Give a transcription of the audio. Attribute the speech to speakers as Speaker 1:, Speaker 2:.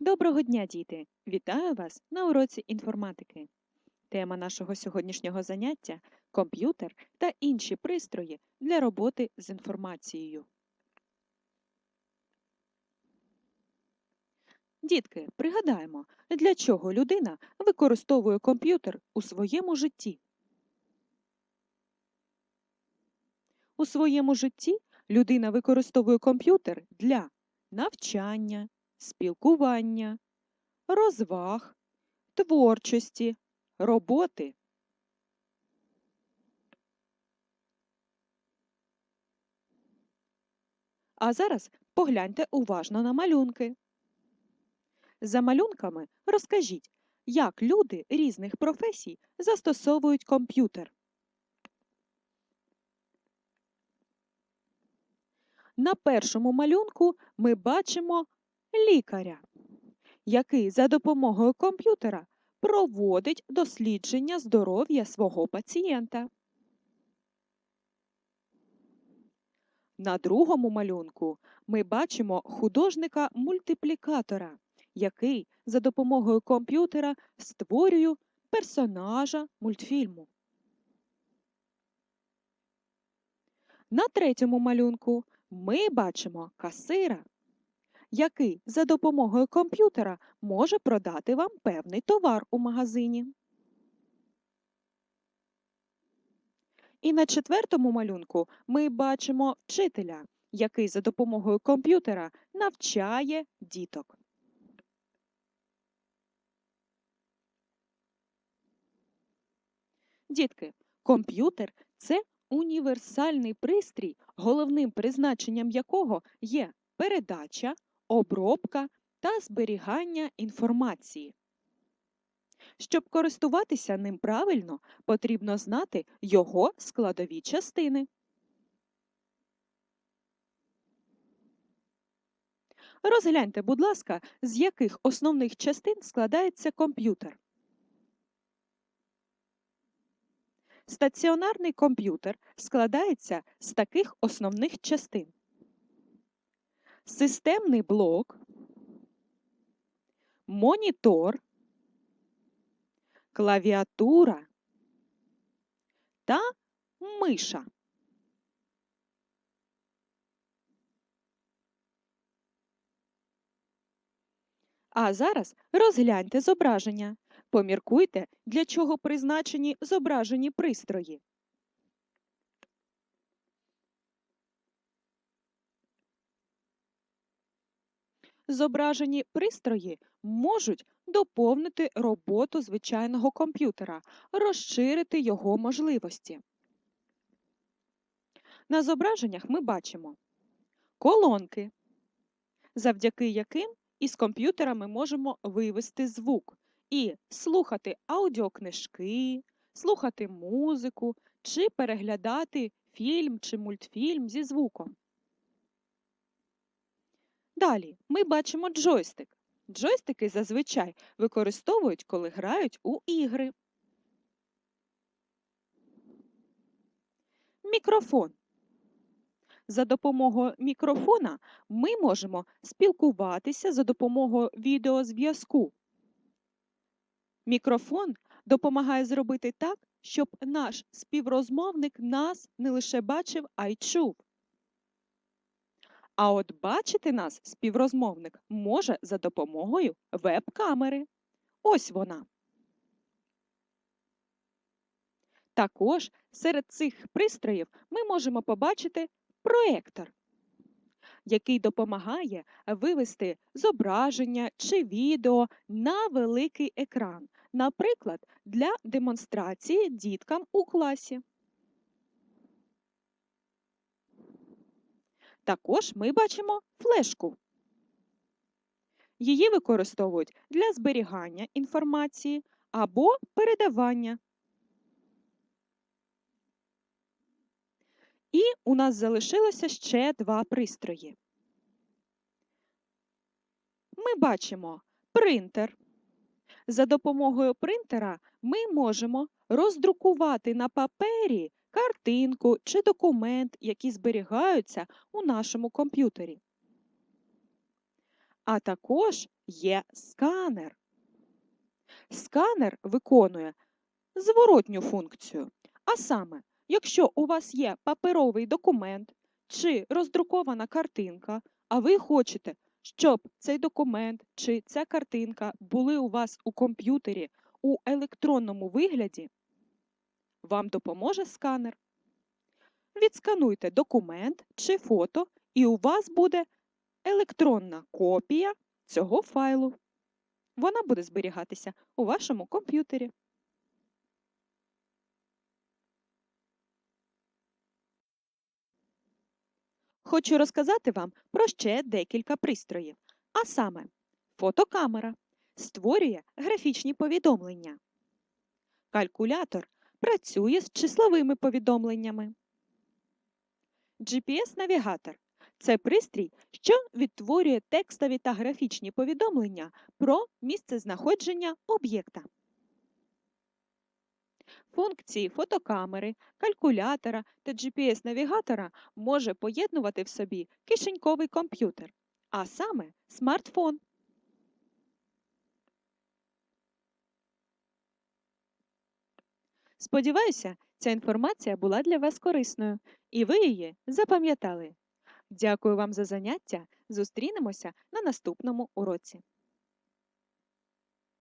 Speaker 1: Доброго дня, діти! Вітаю вас на уроці інформатики. Тема нашого сьогоднішнього заняття комп'ютер та інші пристрої для роботи з інформацією. Дітки, пригадаємо, для чого людина використовує комп'ютер у своєму житті. У своєму житті людина використовує комп'ютер для навчання, спілкування, розваг, творчості, роботи. А зараз погляньте уважно на малюнки. За малюнками розкажіть, як люди різних професій застосовують комп'ютер. На першому малюнку ми бачимо лікаря, який за допомогою комп'ютера проводить дослідження здоров'я свого пацієнта. На другому малюнку ми бачимо художника-мультиплікатора, який за допомогою комп'ютера створює персонажа мультфільму. На третьому малюнку ми бачимо касира, який за допомогою комп'ютера може продати вам певний товар у магазині. І на четвертому малюнку ми бачимо вчителя, який за допомогою комп'ютера навчає діток. Дітки, комп'ютер це універсальний пристрій, головним призначенням якого є передача, обробка та зберігання інформації. Щоб користуватися ним правильно, потрібно знати його складові частини. Розгляньте, будь ласка, з яких основних частин складається комп'ютер. Стаціонарний комп'ютер складається з таких основних частин. Системний блок, монітор, клавіатура та миша. А зараз розгляньте зображення. Поміркуйте, для чого призначені зображені пристрої. Зображені пристрої можуть доповнити роботу звичайного комп'ютера, розширити його можливості. На зображеннях ми бачимо колонки, завдяки яким із комп'ютера ми можемо вивести звук і слухати аудіокнижки, слухати музику чи переглядати фільм чи мультфільм зі звуком. Далі ми бачимо джойстик. Джойстики зазвичай використовують, коли грають у ігри. Мікрофон. За допомогою мікрофона ми можемо спілкуватися за допомогою відеозв'язку. Мікрофон допомагає зробити так, щоб наш співрозмовник нас не лише бачив, а й чув. А от бачити нас співрозмовник може за допомогою веб-камери. Ось вона. Також серед цих пристроїв ми можемо побачити проектор, який допомагає вивести зображення чи відео на великий екран, наприклад, для демонстрації діткам у класі. Також ми бачимо флешку. Її використовують для зберігання інформації або передавання. І у нас залишилося ще два пристрої. Ми бачимо принтер. За допомогою принтера ми можемо роздрукувати на папері картинку чи документ, які зберігаються у нашому комп'ютері. а також є сканер. Сканер виконує зворотню функцію. А саме, якщо у вас є паперовий документ чи роздрукована картинка, а ви хочете, щоб цей документ чи ця картинка були у вас у комп'ютері у електронному вигляді, вам допоможе сканер. Відскануйте документ чи фото, і у вас буде електронна копія цього файлу. Вона буде зберігатися у вашому комп'ютері. Хочу розказати вам про ще декілька пристроїв. А саме, фотокамера створює графічні повідомлення. Калькулятор працює з числовими повідомленнями. GPS-навігатор це пристрій, що відтворює текстові та графічні повідомлення про місцезнаходження об'єкта. Функції фотокамери, калькулятора та GPS-навігатора може поєднувати в собі кишеньковий комп'ютер, а саме смартфон. Сподіваюся, ця інформація була для вас корисною, і ви її запам'ятали. Дякую вам за заняття. Зустрінемося на наступному уроці.